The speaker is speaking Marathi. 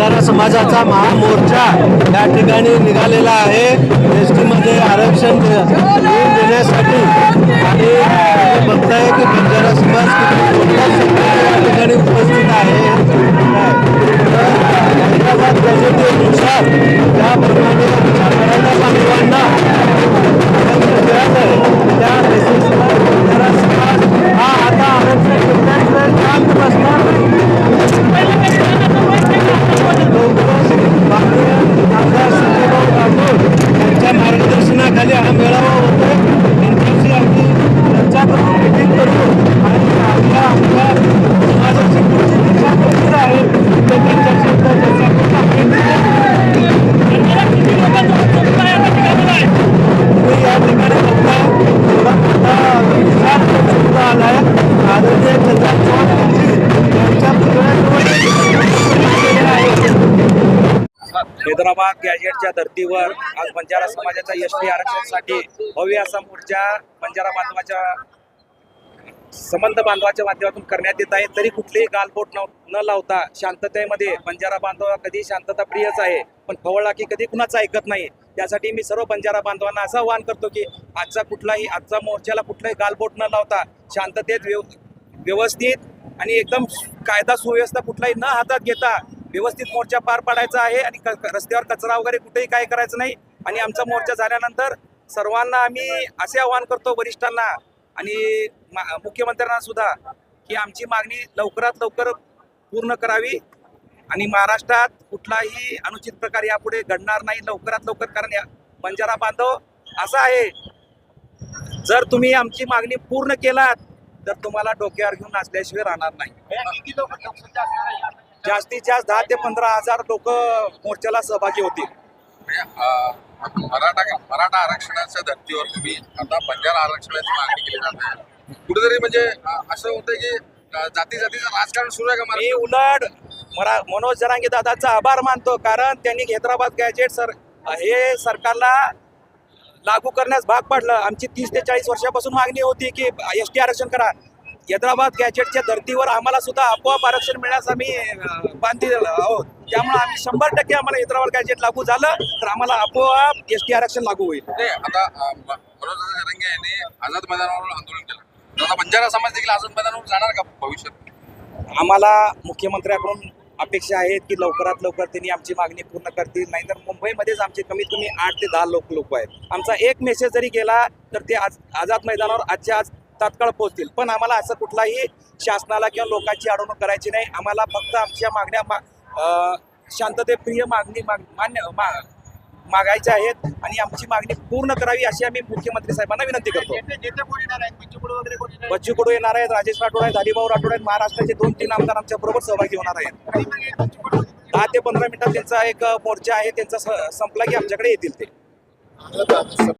बंजारा समाजाचा महामोर्चा या ठिकाणी निघालेला आहे. एस टीमध्ये आरक्षण देण्यासाठी. आणि बघताय की बंजारा समाज किती हैदराबाद गॅजेटच्या धर्तीवर आज बंजारा समाजाच्या एस टी आरक्षणासाठी भव्य असा मोर्चा बंजारा बांधवाच्या संबंध बांधवाच्या माध्यमातून करण्यात येत आहे. तरी कुठलीही गालबोट न लावता शांततेमध्ये बंजारा बांधव कधी शांतता प्रियच आहे पण खवळला की कधी कुणाचं ऐकत नाही. त्यासाठी मी सर्व बंजारा बांधवांना असं आवाहन करतो की आजचा कुठलाही आजचा मोर्चाला कुठलाही गालबोट न लावता शांततेत व्यवस्थित आणि एकदम कायदा सुव्यवस्था कुठलाही न हातात घेता व्यवस्थित मोर्चा पार पाडायचा आहे आणि क- रस्त्यावर कचरा वगैरे कुठेही काय करायचं नाही. आणि आमचा मोर्चा झाल्यानंतर सर्वांना आम्ही असे आवाहन करतो वरिष्ठांना आणि मुख्यमंत्र्यांना सुद्धा की आमची मागणी लवकरात लवकर पूर्ण करावी आणि महाराष्ट्रात कुठलाही अनुचित प्रकार यापुढे घडणार नाही लवकरात लवकर कारण बंजारा बांधव असा आहे. जर तुम्ही आमची मागणी पूर्ण केलात तर तुम्हाला डोक्यावर घेऊन नाचल्याशिवाय राहणार नाही. जास्तीत जास्त दहा ते पंधरा हजार लोक मोर्चाला सहभागी होतील. म्हणजे, मराठा मराठा आरक्षणाच्या धर्तीवर तुम्ही आता बंजारा आरक्षणाची मागणी केली जात. आहे कुठेतरी म्हणजे असं होतं की जाती जातीचं राजकारण सुरू आहे का मी? उलट मरा मनोज जरांगे दादाचा आभार मानतो कारण त्यांनी हैदराबाद गॅजेट सर हे सरकारला लागू करण्यास भाग पाडलं. आमची तीस ते चाळीस वर्षापासून मागणी होती की एस टी आरक्षण करा. हैदराबाद गॅजेटच्या धर्तीवर आम्हाला सुद्धा आपोआप आरक्षण मिळण्यास आम्ही बांधील आहोत. त्यामुळे आम्ही शंभर टक्के आम्हाला हैदराबाद गॅजेट लागू झालं तर आम्हाला आपोआप एस टी आरक्षण लागू होईल. आता यांनी आझाद मैदानावर आंदोलन केलं. आता बंजारा समाज देखील आझाद मैदानावर जाणार का भविष्यात? आम्हाला मुख्यमंत्र्याकडून अपेक्षा आहेत की लवकरात लवकर त्यांनी आमची मागणी पूर्ण करतील. नाहीतर मुंबईमध्येच आमचे कमीत कमी आठ ते दहा लोक लोक आहेत. आमचा एक मेसेज जरी गेला तर ते आज आझाद मैदानावर आजच्या आज तात्काळ पोहोचतील. पण आम्हाला असं कुठलाही शासनाला किंवा लोकांची अडवणूक करायची नाही. आम्हाला फक्त आमच्या मागण्या मा शांततेप्रिय मागणी माग मान्य मा मागायच्या आहेत आणि आमची मागणी पूर्ण करावी अशी आम्ही मुख्यमंत्री साहेबांना विनंती करतो. बच्चू कडू येणार आहेत? राजेश राठोड आहेत हरिभाऊ राठोड आहेत महाराष्ट्राचे दोन तीन आमदार आमच्या बरोबर सहभागी होणार आहेत. दहा ते पंधरा मिनिटात त्यांचा एक मोर्चा आहे त्यांचा संपला की आमच्याकडे येतील ते.